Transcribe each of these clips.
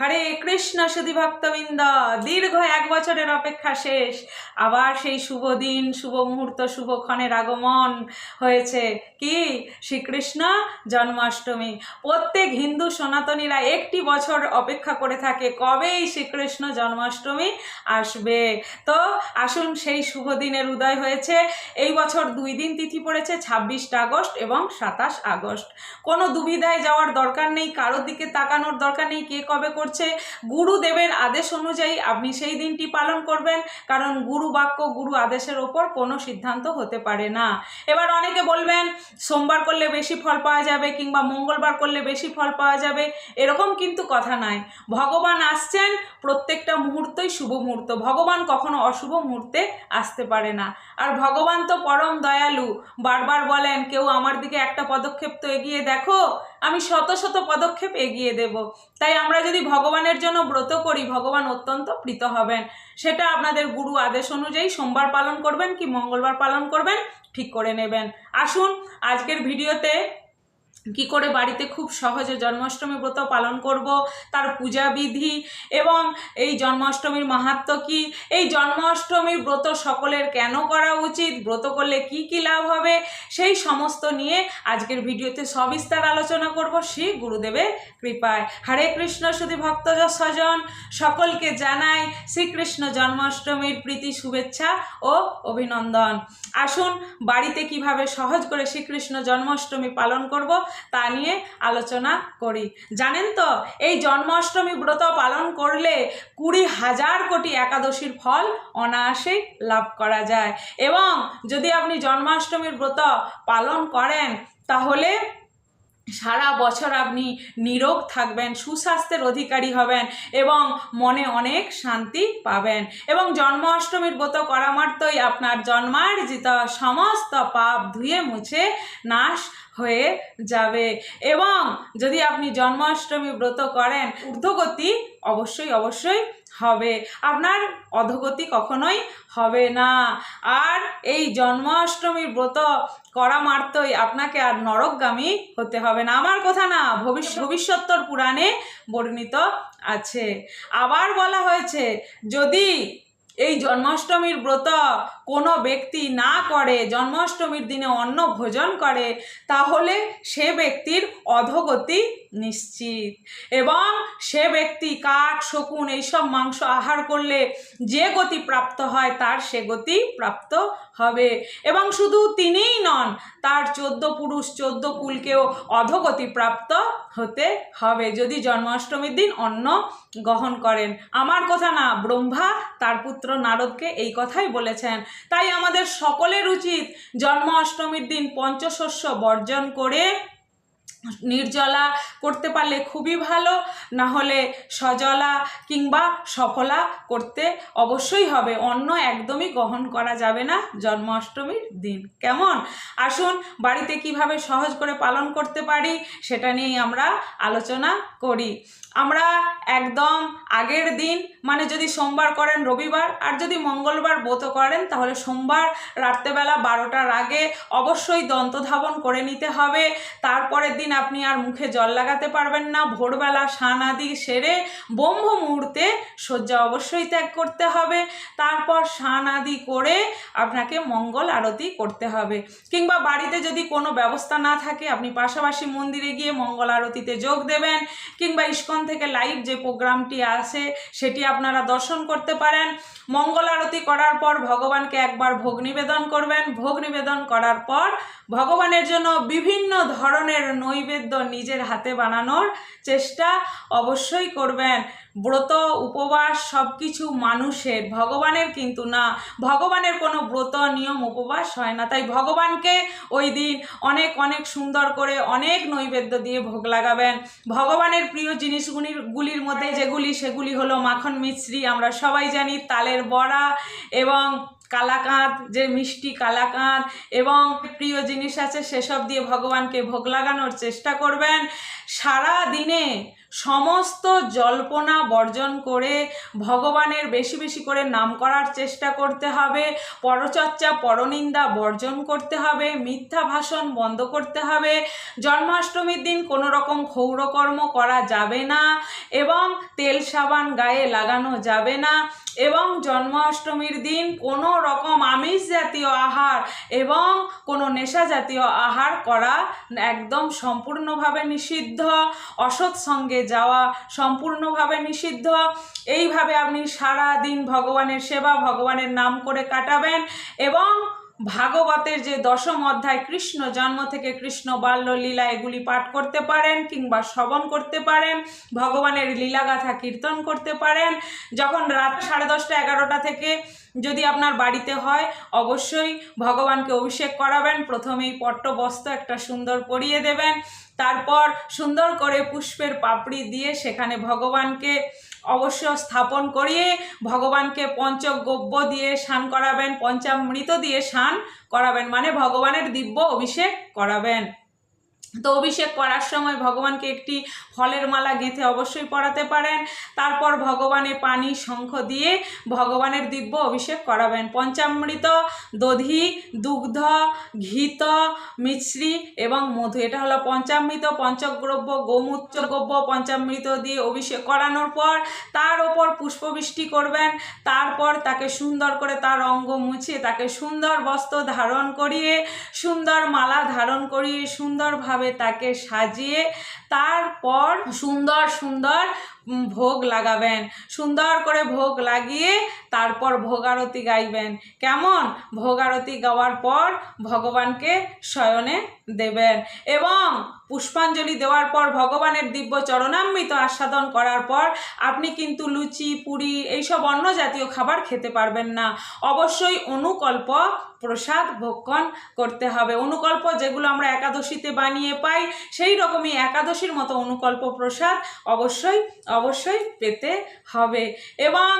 হরে কৃষ্ণ সুধি ভক্তবৃন্দ দীর্ঘ এক বছরের অপেক্ষা শেষ। আবার সেই শুভ দিন, শুভ মুহূর্ত শুভক্ষণের আগমন হয়েছে। কি? শ্রীকৃষ্ণ জন্মাষ্টমী। প্রত্যেক হিন্দু সনাতনীরা একটি বছর অপেক্ষা করে থাকে, কবেই শ্রীকৃষ্ণ জন্মাষ্টমী আসবে? তো আসুন সেই শুভ দিনের উদয় হয়েছে। এই বছর দুই দিন তিথি পড়েছে ছাব্বিশটা আগস্ট এবং সাতাশ আগস্ট। কোনো দুবিধায় যাওয়ার দরকার নেই, কারোর দিকে তাকানোর দরকার নেই, কে কবে করছে। গুরুদেবের আদেশ অনুযায়ী আপনি সেই দিনটি পালন করবেন, কারণ গুরু বাক্য, গুরু আদেশের ওপর কোনো সিদ্ধান্ত হতে পারে না। এবার অনেকে বলবেন, সোমবার করলে বেশি ফল পাওয়া যাবে কিংবা মঙ্গলবার করলে বেশি ফল পাওয়া যাবে, এরকম কিন্তু কথা নাই ভগবান আসছেন, প্রত্যেকটা মুহূর্তই শুভ মুহূর্ত। ভগবান কখনো অশুভ মুহূর্তে আসতে পারে না। আর ভগবান তো পরম দয়ালু। বারবার বলেন, কেউ আমার দিকে একটা পদক্ষেপ তো এগিয়ে দেখো, আমি শত শত পদক্ষেপ এগিয়ে দেব। তাই আমরা যদি ভগবানের জন্য ব্রত করি, ভগবান অত্যন্ত প্রীত হবেন। সেটা আপনাদের গুরু আদেশ অনুযায়ী সোমবার পালন করবেন কি মঙ্গলবার পালন করবেন, ঠিক করে নেবেন। আসুন, আজকের ভিডিওতে কি করে বাড়িতে খুব সহজে জন্মাষ্টমী ব্রত পালন করব, তার পূজা বিধি এবং এই জন্মাষ্টমীর মাহাত্ম কি? এই জন্মাষ্টমীর ব্রত সকলের কেন করা উচিত? ব্রত করলে কি কি লাভ হবে? সেই সমস্ত নিয়ে আজকের ভিডিওতে সবিস্তার আলোচনা করব শ্রী গুরুদেবের কৃপায়। হরে কৃষ্ণ, শুধু ভক্ত স্বজন, সকলকে জানাই শ্রীকৃষ্ণ জন্মাষ্টমীর প্রীতি, শুভেচ্ছা ও অভিনন্দন। আসুন, বাড়িতে কীভাবে সহজ করে শ্রীকৃষ্ণ জন্মাষ্টমী পালন করব তা নিয়ে আলোচনা করি। জানেন তো, এই জন্মাষ্টমী ব্রত পালন করলে কুড়ি হাজার কোটি একাদশীর ফল অনায়াসেই লাভ করা যায়। এবং যদি আপনি জন্মাষ্টমীর ব্রত পালন করেন, তাহলে সারা বছর আপনি নিরোগ থাকবেন, সুস্বাস্থ্যের অধিকারী হবেন এবং মনে অনেক শান্তি পাবেন। এবং জন্মাষ্টমীর ব্রত করা মাত্রই আপনার জন্মার্জিত সমস্ত পাপ ধুয়ে মুছে, নাশ হয়ে যাবে। এবং যদি আপনি জন্মাষ্টমী ব্রত করেন, ঊর্ধ্বগতি অবশ্যই অবশ্যই হবে। আপনার অধগতি কখনোই হবে না। আর এই জন্মাষ্টমীর ব্রত করা মাত্রই আপনাকে আর নরকগামী হতে হবে না। আমার কথা না, ভবিষ্য, ভবিষ্যত্তর পুরাণে বর্ণিত আছে। আবার বলা হয়েছে, যদি এই জন্মাষ্টমীর ব্রত কোনো ব্যক্তি না করে, জন্মাষ্টমীর দিনে অন্ন ভোজন করে, তাহলে সে ব্যক্তির অধগতি নিশ্চিত। এবং সে ব্যক্তি কাক শকুন এইসব মাংস আহার করলে যে গতি প্রাপ্ত হয়, তার সে গতি প্রাপ্ত হবে। এবং শুধু তিনিই নন, তার চোদ্দ পুরুষ, চোদ্দ কুলকেও অধগতি প্রাপ্ত হতে হবে। যদি জন্মাষ্টমীর দিন অন্ন গ্রহণ করেন। আমার কথা না, ব্রহ্মা, তার পুত্র নারদকে এই কথাই বলেছেন। তাই আমাদের সকলের উচিত জন্মাষ্টমীর দিন পঞ্চশস্য বর্জন করে নির্জলা করতে পারলে খুবই ভালো না হলে সজলা কিংবা সফলা করতে অবশ্যই হবে অন্য একদমই গ্রহণ করা যাবে না জন্মাষ্টমীর দিন। কেমন? আসুন বাড়িতে কীভাবে সহজ করে পালন করতে পারি সেটা নিয়েই আমরা আলোচনা করি। আমরা একদম আগের দিন মানে যদি সোমবার করেন রবিবার, আর যদি মঙ্গলবার ব্রত করেন, তাহলে সোমবার রাত্রেবেলা বারোটার আগে অবশ্যই দন্তধাবন করে নিতে হবে। তারপরের দিন আপনি আর মুখে জল লাগাতে পারবেন না। ভোরবেলা স্নান আদি সেরে ব্রহ্ম মুহূর্তে শয্যা অবশ্যই ত্যাগ করতে হবে। তারপর স্নান আদি করে আপনাকে মঙ্গল আরতি করতে হবে। কিংবা বাড়িতে যদি কোনো ব্যবস্থা না থাকে, আপনি পাশাপাশি মন্দিরে গিয়ে মঙ্গল আরতিতে যোগ দেবেন। কিংবা ইস্কন থেকে লাইভ যে প্রোগ্রামটি আসে সেটি আপনারা দর্শন করতে পারেন। মঙ্গল আরতি করার পর ভগবানকে একবার ভোগ নিবেদন করবেন। ভোগ নিবেদন করার পর ভগবানের জন্য বিভিন্ন ধরনের নৈবেদ্য নিজের হাতে বানানোর চেষ্টা অবশ্যই করবেন। ব্রত, উপবাস সব কিছু মানুষের, ভগবানের কিন্তু না। ভগবানের কোনো ব্রত, নিয়ম, উপবাস হয় না। তাই ভগবানকে ওই দিন অনেক অনেক সুন্দর করে অনেক নৈবেদ্য দিয়ে ভোগ লাগাবেন। ভগবানের প্রিয় জিনিসগুলির গুলির মধ্যে যেগুলি, সেগুলি হলো মাখন মিশ্রি আমরা সবাই জানি তালের বড়া এবং কালাকাঁদ, যে মিষ্টি কালাকাঁদ এবং প্রিয় জিনিস আছে সেসব দিয়ে ভগবানকে ভোগ লাগানোর চেষ্টা করবেন। সারা দিনে সমস্ত জল্পনা বর্জন করে ভগবানের বেশি বেশি করে নাম করার চেষ্টা করতে হবে। পরচর্চা, পরনিন্দা বর্জন করতে হবে। মিথ্যা ভাষণ বন্ধ করতে হবে। জন্মাষ্টমীর দিন কোনো রকম ক্ষৌরকর্ম করা যাবে না এবং তেল সাবান গায়ে লাগানো যাবে না। এবং জন্মাষ্টমীর দিন কোনো রকম আমিষ জাতীয় আহার এবং কোনো নেশা জাতীয় আহার করা একদম সম্পূর্ণভাবে নিষিদ্ধ। অসৎ সঙ্গে যাওয়া সম্পূর্ণভাবে নিষিদ্ধ। এইভাবে আপনি সারা দিন ভগবানের সেবা, ভগবানের নাম করে কাটাবেন এবং ভাগবতের যে দশম অধ্যায় কৃষ্ণ জন্ম থেকে কৃষ্ণ বাল্য লীলা এগুলি পাঠ করতে পারেন কিংবা শ্রবণ করতে পারেন, ভগবানের লীলাগাথা কীর্তন করতে পারেন। যখন রাত সাড়ে দশটা এগারোটা থেকে যদি আপনার বাড়িতে হয়, অবশ্যই ভগবানকে অভিষেক করাবেন। প্রথমেই পট্টবস্ত্র একটা সুন্দর পরিয়ে দেবেন। তারপর সুন্দর করে পুষ্পের পাপড়ি দিয়ে সেখানে ভগবানকে অবশ্য স্থাপন করিয়ে ভগবানকে পঞ্চগব্য দিয়ে স্নান করাবেন, পঞ্চামৃত দিয়ে স্নান করাবেন মানে ভগবানের দিব্য অভিষেক করাবেন। তো অভিষেক করার সময় ভগবানকে একটি ফলের মালা গেঁথে অবশ্যই পরাতে পারেন। তারপর ভগবানের পানি, শঙ্খ দিয়ে ভগবানের দিব্য অভিষেক করাবেন। পঞ্চামৃত, দধি, দুগ্ধ, ঘিত মিশ্রি এবং মধু। এটা হলো পঞ্চামৃত পঞ্চগ্রব্য গোমূত্রদ্রব্য পঞ্চামৃত দিয়ে অভিষেক করানোর পর তার ওপর পুষ্পবৃষ্টি করবেন। তারপর তাকে সুন্দর করে তার অঙ্গ মুছিয়ে তাকে সুন্দর বস্ত্র ধারণ করিয়ে, সুন্দর মালা ধারণ করিয়ে সুন্দরভাবে তাকে সাজিয়ে তারপর সুন্দর সুন্দর ভোগ লাগাবেন। সুন্দর করে ভোগ লাগিয়ে তারপর ভোগারতি গাইবেন। কেমন? ভোগারতি গাওয়ার পর ভগবানকে শয়নে দেবেন এবং পুষ্পাঞ্জলি দেওয়ার পর ভগবানের দিব্য চরণামৃত আস্বাদন করার পর আপনি কিন্তু লুচি, পুরি এইসব অন্য জাতীয় খাবার খেতে পারবেন না। অবশ্যই অনুকল্প প্রসাদ ভক্ষণ করতে হবে। অনুকল্প যেগুলো আমরা একাদশীতে বানিয়ে পাই সেই রকমই একাদশীর মতো অনুকল্প প্রসাদ অবশ্যই অবশ্যই পেতে হবে। এবং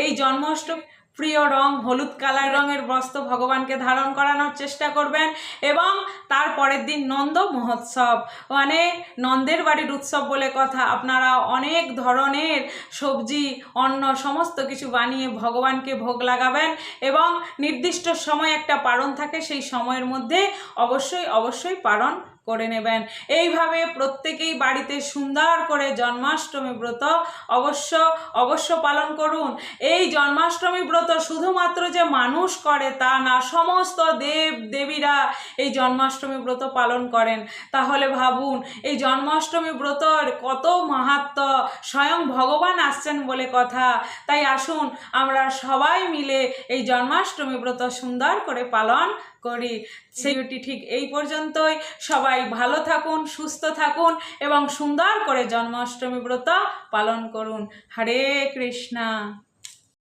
এই জন্মাষ্টমী প্রিয় রং হলুদ কালার রঙের বস্ত্র ভগবানকে ধারণ করানোর চেষ্টা করবেন এবং তার পরের দিন নন্দ মহোৎসব। মানে নন্দের বাড়ির উৎসব বলে কথা। আপনারা অনেক ধরনের সবজি, অন্ন, সমস্ত কিছু বানিয়ে ভগবানকে ভোগ লাগাবেন এবং নির্দিষ্ট সময় একটা পারণ থাকে, সেই সময়ের মধ্যে অবশ্যই অবশ্যই পালন করে নেবেন। এইভাবে প্রত্যেকেই বাড়িতে সুন্দর করে জন্মাষ্টমী ব্রত অবশ্য অবশ্য পালন করুন। এই জন্মাষ্টমী ব্রত শুধুমাত্র যে মানুষ করে তা না, সমস্ত দেব দেবীরা এই জন্মাষ্টমী ব্রত পালন করেন। তাহলে ভাবুন, এই জন্মাষ্টমী ব্রতর কত মাহাত্ম স্বয়ং ভগবান আসছেন বলে কথা। তাই আসুন, আমরা সবাই মিলে এই জন্মাষ্টমী ব্রত সুন্দর করে পালন করি। সেইটি ঠিক এই পর্যন্তই। সবাই ভালো থাকুন, সুস্থ থাকুন এবং সুন্দর করে জন্মাষ্টমী ব্রত পালন করুন। হরে কৃষ্ণা।